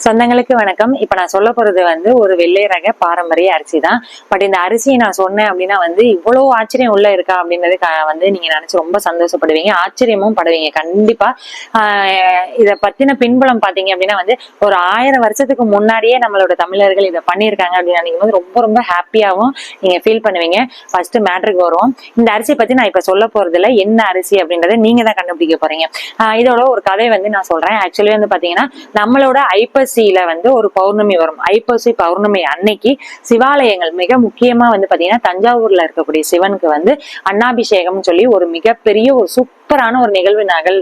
சொந்தங்களுக்கு வணக்கம். இப்ப நான் சொல்ல போறது வந்து ஒரு வெள்ளை ரக பாரம்பரிய அரிசி தான். பட் இந்த அரிசியை நான் சொன்னேன் அப்படின்னா வந்து இவ்வளவு ஆச்சரியம் உள்ள இருக்கா அப்படின்றது வந்து நீங்க நினைச்சு ரொம்ப சந்தோஷப்படுவீங்க. ஆச்சரியமும் படுவீங்க. கண்டிப்பா. ஆஹ் இத பத்தின பின்புலம் பாத்தீங்க அப்படின்னா வந்து ஒரு ஆயிரம் வருஷத்துக்கு முன்னாடியே நம்மளோட தமிழர்கள் இதை பண்ணியிருக்காங்க அப்படின்னு நினைக்கும் போது ரொம்ப ரொம்ப ஹாப்பியாவும் நீங்க ஃபீல் பண்ணுவீங்க. ஃபர்ஸ்ட் மேட்ருக்கு வருவோம். இந்த அரிசி பத்தி நான் இப்ப சொல்ல போறதுல என்ன அரிசி அப்படின்றத நீங்க தான் கண்டுபிடிக்க போறீங்க. ஆஹ் இதோட ஒரு கதை வந்து நான் சொல்றேன். ஆக்சுவலி வந்து பாத்தீங்கன்னா நம்மளோட ஐப்பசியில வந்து ஒரு பௌர்ணமி வரும். ஐப்பசி பௌர்ணமி அன்னைக்கு சிவாலயங்கள் மிக முக்கியமா வந்து பாத்தீங்கன்னா தஞ்சாவூர்ல இருக்கக்கூடிய சிவனுக்கு வந்து அன்னாபிஷேகம்னு சொல்லி ஒரு மிகப்பெரிய ஒரு சூப்பரான ஒரு நிகழ்வு நகல்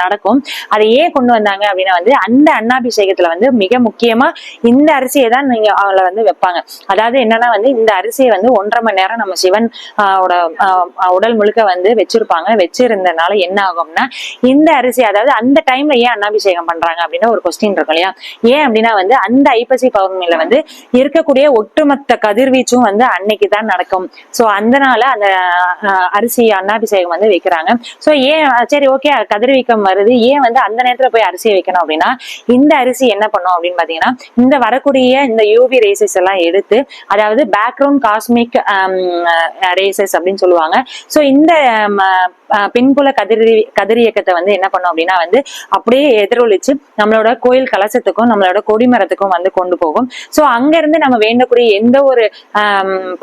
நடக்கும். அதை ஏன் கொண்டு வந்தாங்க அப்படின்னா வந்து அந்த அன்னாபிஷேகத்துல வந்து மிக முக்கியமா இந்த அரிசியை தான் நீங்க அவளை வந்து வைப்பாங்க. அதாவது என்னன்னா வந்து இந்த அரிசியை வந்து ஒன்றரை மணி நேரம் நம்ம சிவன் ஆஹ் உடல் முழுக்க வந்து வச்சிருப்பாங்க. வச்சிருந்தனால என்ன ஆகும்னா இந்த அரிசி அதாவது அந்த டைம்ல ஏன் அன்னாபிஷேகம் பண்றாங்க அப்படின்னு ஒரு கொஸ்டின் இருக்கும் இல்லையா? ஏன் அப்படின்னா வந்து அந்த ஐப்பசி பௌர்ணமியில வந்து இருக்கக்கூடிய ஒட்டுமொத்த கதிர்வீச்சும் வந்து அன்னைக்கு தான் நடக்கும். ஸோ அதனால அந்த அரிசி அன்னாபிஷேகம் வந்து வைக்கிறாங்க. ஸோ ஏன் சரி ஓகே கதிர்வீக்கம் வருது. ஏன் வந்து அந்த நேரத்துல போய் அரிசியை வைக்கணும் அப்படின்னா இந்த அரிசி என்ன பண்ணும் அப்படின்னு பாத்தீங்கன்னா இந்த வரக்கூடிய இந்த யூவி ரேசஸ் எல்லாம் எடுத்து அதாவது பேக்ரவுண்ட் காஸ்மிக் ரேசஸ் அப்படின்னு சொல்லுவாங்க. சோ இந்த um, பின்புல கதிர் கதிரியக்கத்தை வந்து என்ன பண்ணும் அப்படின்னா வந்து அப்படியே எதிரொலிச்சு நம்மளோட கோயில் கலசத்துக்கும் நம்மளோட கொடிமரத்துக்கும் வந்து கொண்டு போகும். ஸோ அங்க இருந்து நம்ம வேண்டக்கூடிய எந்த ஒரு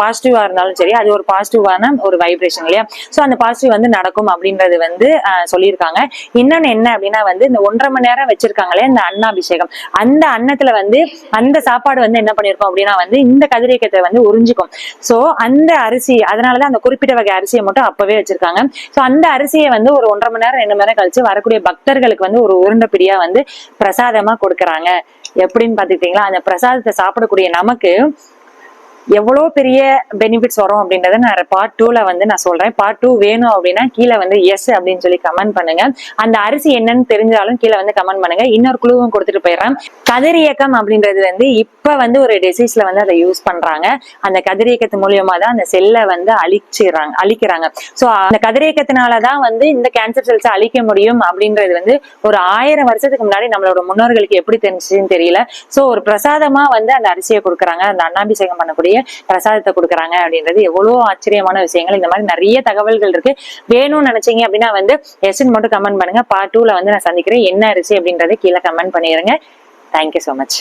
பாசிட்டிவா இருந்தாலும் சரி அது ஒரு பாசிட்டிவான ஒரு வைப்ரேஷன் இல்லையா? ஸோ அந்த பாசிட்டிவ் வந்து நடக்கும் அப்படின்றது வந்து சொல்லியிருக்காங்க. இன்னொன்று என்ன அப்படின்னா வந்து இந்த ஒன்றரை மணி நேரம் வச்சிருக்காங்களே இந்த அன்னாபிஷேகம். அந்த அன்னத்துல வந்து அந்த சாப்பாடு வந்து என்ன பண்ணிருக்கோம் அப்படின்னா வந்து இந்த கதிரியக்கத்தை வந்து உறிஞ்சிக்கும். சோ அந்த அரிசி அதனாலதான் அந்த குறிப்பிட்ட வகை அரிசியை மட்டும் அப்பவே வச்சிருக்காங்க. ஸோ அந்த அரிசியை வந்து ஒரு ஒன்றரை மணி நேரம் ரெண்டு மணி நேரம் கழிச்சு வரக்கூடிய பக்தர்களுக்கு வந்து ஒரு உருண்டை பிடியா வந்து பிரசாதமா கொடுக்குறாங்க. எப்படின்னு பாத்துக்கிட்டீங்களா அந்த பிரசாதத்தை சாப்பிடக்கூடிய நமக்கு எவ்வளோ பெரிய பெனிஃபிட்ஸ் வரும் அப்படின்றத நான் பார்ட் டூல வந்து நான் சொல்றேன். பார்ட் டூ வேணும் அப்படின்னா கீழே வந்து எஸ் அப்படின்னு சொல்லி கமெண்ட் பண்ணுங்க. அந்த அரிசி என்னன்னு தெரிஞ்சாலும் கீழே வந்து கமெண்ட் பண்ணுங்க. இன்னொரு குழுவும் கொடுத்துட்டு போயிடுறேன். கதிரியக்கம் அப்படின்றது வந்து இப்ப வந்து ஒரு டிசீஸ்ல வந்து அதை யூஸ் பண்றாங்க. அந்த கதிரியக்கத்து மூலியமா தான் அந்த செல்லை வந்து அழிச்சிடுறாங்க அழிக்கிறாங்க. ஸோ அந்த கதிரியக்கத்தினாலதான் வந்து இந்த கேன்சர் செல்ஸை அழிக்க முடியும் அப்படின்றது வந்து ஒரு ஆயிரம் வருஷத்துக்கு முன்னாடி நம்மளோட முன்னோர்களுக்கு எப்படி தெரிஞ்சுன்னு தெரியல. ஸோ ஒரு பிரசாதமா வந்து அந்த அரிசியை கொடுக்குறாங்க. அந்த அண்ணாபிஷேகம் பண்ணக்கூடிய பிரசாதத்தை கொடுக்குறாங்க அப்படின்றது எவ்வளவு ஆச்சரியமான விஷயங்கள். இந்த மாதிரி நிறைய தகவல்கள் இருக்கு. வேணும்னு நினைச்சீங்க அப்படின்னா வந்து எஸ்என் மட்டும் கமெண்ட் பண்ணுங்க. பார்ட் டூல வந்து நான் சந்திக்கிறேன். என்ன அரிசி அப்படின்றத கீழே கமெண்ட் பண்ணிடுங்க தேங்க்யூ ஸோ மச்